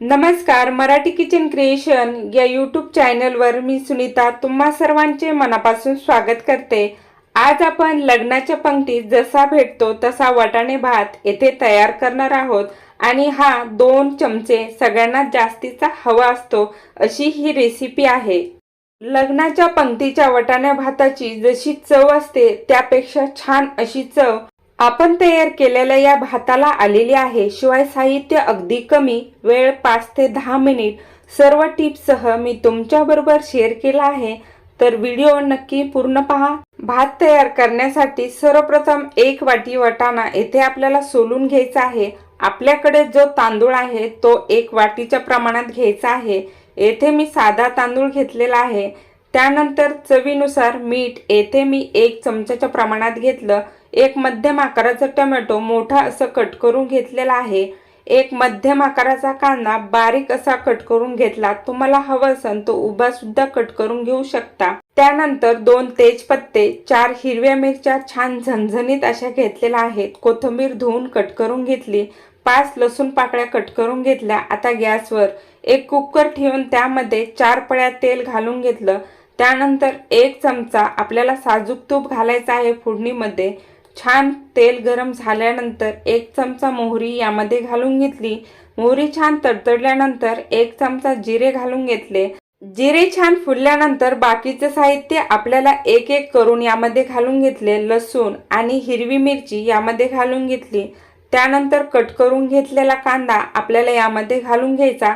नमस्कार Marathi kitchen creation या YouTube चॅनलवर मी सुनीता तुम्हा सर्वांचे मनापासून स्वागत करते. आज आपण लग्नाच्या पंक्तीत जसा भेटतो तसा वाटाणे भात येथे तयार करणार आहोत आणि हा दोन चमचे सगळ्यांना जास्तीचा हवा असतो अशी ही रेसिपी आहे. लग्नाच्या पंक्तीच्या वटाण्या भाताची जशी चव असते त्यापेक्षा छान अशी चव आपण तयार केलेल्या या भाताला आलेली आहे. शिवाय साहित्य अगदी कमी वेळ पाच ते दहा मिनिट. सर्व टिप्ससह मी तुमच्याबरोबर शेअर केला आहे. तर व्हिडिओ नक्की पूर्ण पहा. भात तयार करण्यासाठी सर्वप्रथम एक वाटी वटाणा येथे आपल्याला सोलून घ्यायचा आहे. आपल्याकडे जो तांदूळ आहे तो एक वाटीच्या प्रमाणात घ्यायचा आहे. येथे मी साधा तांदूळ घेतलेला आहे. त्यानंतर चवीनुसार मीठ येथे मी एक चमच्याच्या प्रमाणात घेतलं. एक मध्यम आकाराचा टोमॅटो मोठा असं कट करून घेतलेला आहे. एक मध्यम आकाराचा कांदा बारीक असा कट करून घेतला. तुम्हाला हवं असेल तो उभा सुद्धा कट करून घेऊ शकता. त्यानंतर दोन तेजपत्ते चार हिरव्या मिरच्या छान झणझणीत अशा घेतलेल्या आहेत. कोथिंबीर धुवून कट करून घेतली. पाच लसूण पाकळ्या कट करून घेतल्या. आता गॅसवर एक कुकर ठेवून त्यामध्ये चार पळ्या तेल घालून घेतलं. त्यानंतर एक चमचा आपल्याला साजूक तूप घालायचा आहे फोडणीमध्ये. छान तेल गरम झाल्यानंतर एक चमचा मोहरी यामध्ये घालून घेतली. मोहरी छान तडतडल्यानंतर एक चमचा जिरे घालून घेतले. जिरे छान फुलल्यानंतर बाकीचे साहित्य आपल्याला एक एक करून यामध्ये घालून घेतले. लसूण आणि हिरवी मिरची यामध्ये घालून घेतली. त्यानंतर कट करून घेतलेला कांदा आपल्याला यामध्ये घालून घ्यायचा.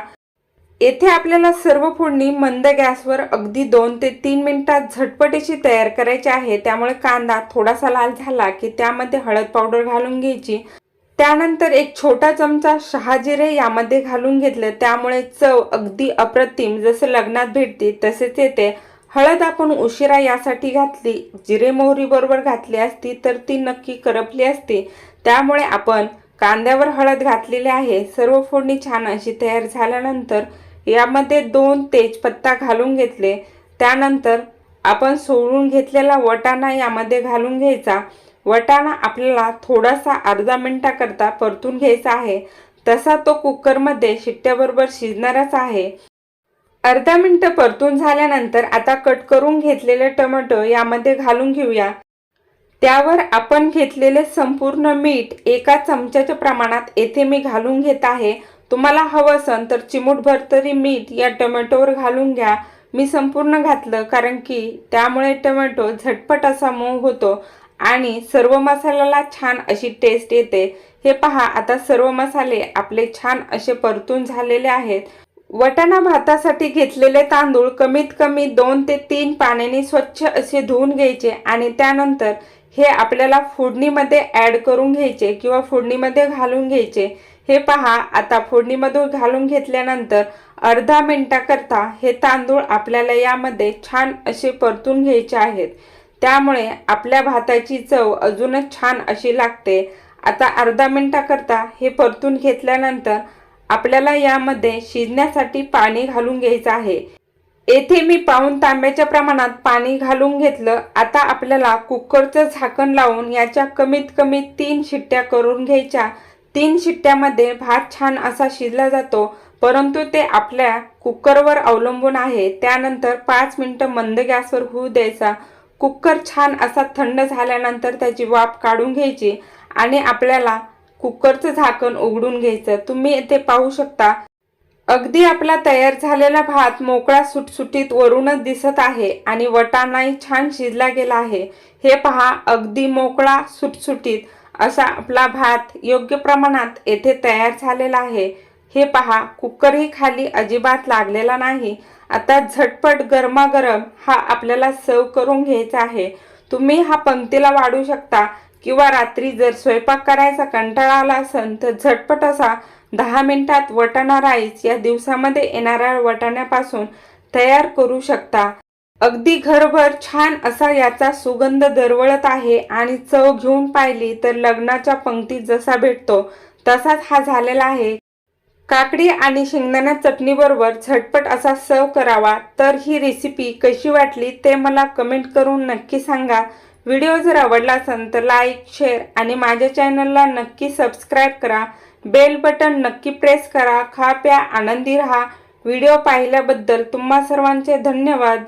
येथे आपल्याला सर्व फोडणी मंद गॅसवर अगदी दोन ते तीन मिनिटात झटपटीची तयार करायची आहे. त्यामुळे कांदा थोडासा लाल झाला की त्यामध्ये हळद पावडर घालून घ्यायची. त्यानंतर एक छोटा चमचा शहाजिरे यामध्ये घालून घेतलं. त्यामुळे चव अगदी अप्रतिम. जसं लग्नात भेटते तसेच येते. हळद आपण उशिरा यासाठी घातली जिरे मोहरी बरोबर घातली असती तर ती नक्की करपली असती. त्यामुळे आपण कांद्यावर हळद घातलेली आहे. सर्व फोडणी छान अशी तयार झाल्यानंतर यामध्ये दोन तेजपत्ता घालून घेतले. त्यानंतर आपण सोडून घेतलेला वटाणा यामध्ये घालून घ्यायचा. वटाणा आपल्याला थोडासा अर्धा मिनटाकरता परतून घ्यायचा आहे. तसा तो कुकरमध्ये शिट्ट्याबरोबर शिजणारच आहे. अर्धा मिनटं परतून झाल्यानंतर आता कट करून घेतलेले टोमॅटो यामध्ये घालून घेऊया. त्यावर आपण घेतलेले संपूर्ण मीठ एका चमच्याच्या प्रमाणात येथे मी घालून घेत आहे. तुम्हाला हवं असेल तर चिमूटभर तरी मीठ या टोमॅटोवर घालून घ्या. मी संपूर्ण घातलं कारण की त्यामुळे टोमॅटो झटपट असा मऊ होतो आणि सर्व मसाल्याला छान अशी टेस्ट येते. हे पहा आता सर्व मसाले आपले छान असे परतून झालेले आहेत. वटाणा भातासाठी घेतलेले तांदूळ कमीत कमी दोन ते तीन पाण्याने स्वच्छ असे धुवून घ्यायचे आणि त्यानंतर हे आपल्याला फोडणीमध्ये ॲड करून घ्यायचे किंवा फोडणीमध्ये घालून घ्यायचे. हे पहा आता फोडणीमधून घालून घेतल्यानंतर अर्धा मिनटाकरता हे तांदूळ आपल्याला यामध्ये छान असे परतून घ्यायचे आहेत. त्यामुळे आपल्या भाताची चव अजूनच छान अशी लागते. आता अर्धा मिनटाकरता हे परतून घेतल्यानंतर आपल्याला यामध्ये शिजण्यासाठी पाणी घालून घ्यायचं आहे. येथे मी पाऊन तांब्याच्या प्रमाणात पाणी घालून घेतलं. आता आपल्याला कुकरचं झाकण लावून याच्या कमीत कमी तीन शिट्ट्या करून घ्यायच्या. तीन शिट्ट्यामध्ये भात छान असा शिजला जातो परंतु ते आपल्या कुकरवर अवलंबून आहे. त्यानंतर पाच मिनटं मंद गॅसवर होऊ द्यायचा. कुकर छान असा थंड झाल्यानंतर त्याची वाफ काढून घ्यायची आणि आपल्याला कुकरचं झाकण उघडून घ्यायचं. तुम्ही येथे पाहू शकता. अगदी आपला तयार झालेला भात मोकळा सुटसुटीत वरूनच दिसत आहे आणि वटाणाही छान शिजला गेला आहे. हे पहा अगदी मोकळा सुटसुटीत. असा आपला भात योग्य प्रमाणात येथे तयार झालेला आहे. हे पहा कुकरही खाली अजिबात लागलेला नाही. आता झटपट गरमागरम हा आपल्याला सर्व करून घ्यायचा आहे. तुम्ही हा पंक्तीला वाढू शकता किंवा रात्री जर स्वयंपाक करायचा कंटाळा आला असेल तर झटपट असा दहा मिनिटात वटाणा राईस या दिवसामध्ये येणाऱ्या वटाण्यापासून तयार करू शकता. अगदी घरभर छान असा याचा सुगंध दरवळत आहे आणि चव घेऊन पाहिली तर लग्नाच्या पंक्तीत जसा भेटतो तसाच हा झालेला आहे. काकडी आणि शेंगदाणा चटणीबरोबर झटपट असा सर्व करावा तर ही रेसिपी कशी वाटली ते मला कमेंट करून नक्की सांगा. व्हिडिओ जर आवडला असेल तर लाईक शेअर आणि माझ्या चॅनलला नक्की सबस्क्राईब करा. बेल बटन नक्की प्रेस करा. खा प्या आनंदी राहा. व्हिडिओ पाहिल्याबद्दल तुम्हा सर्वांचे धन्यवाद.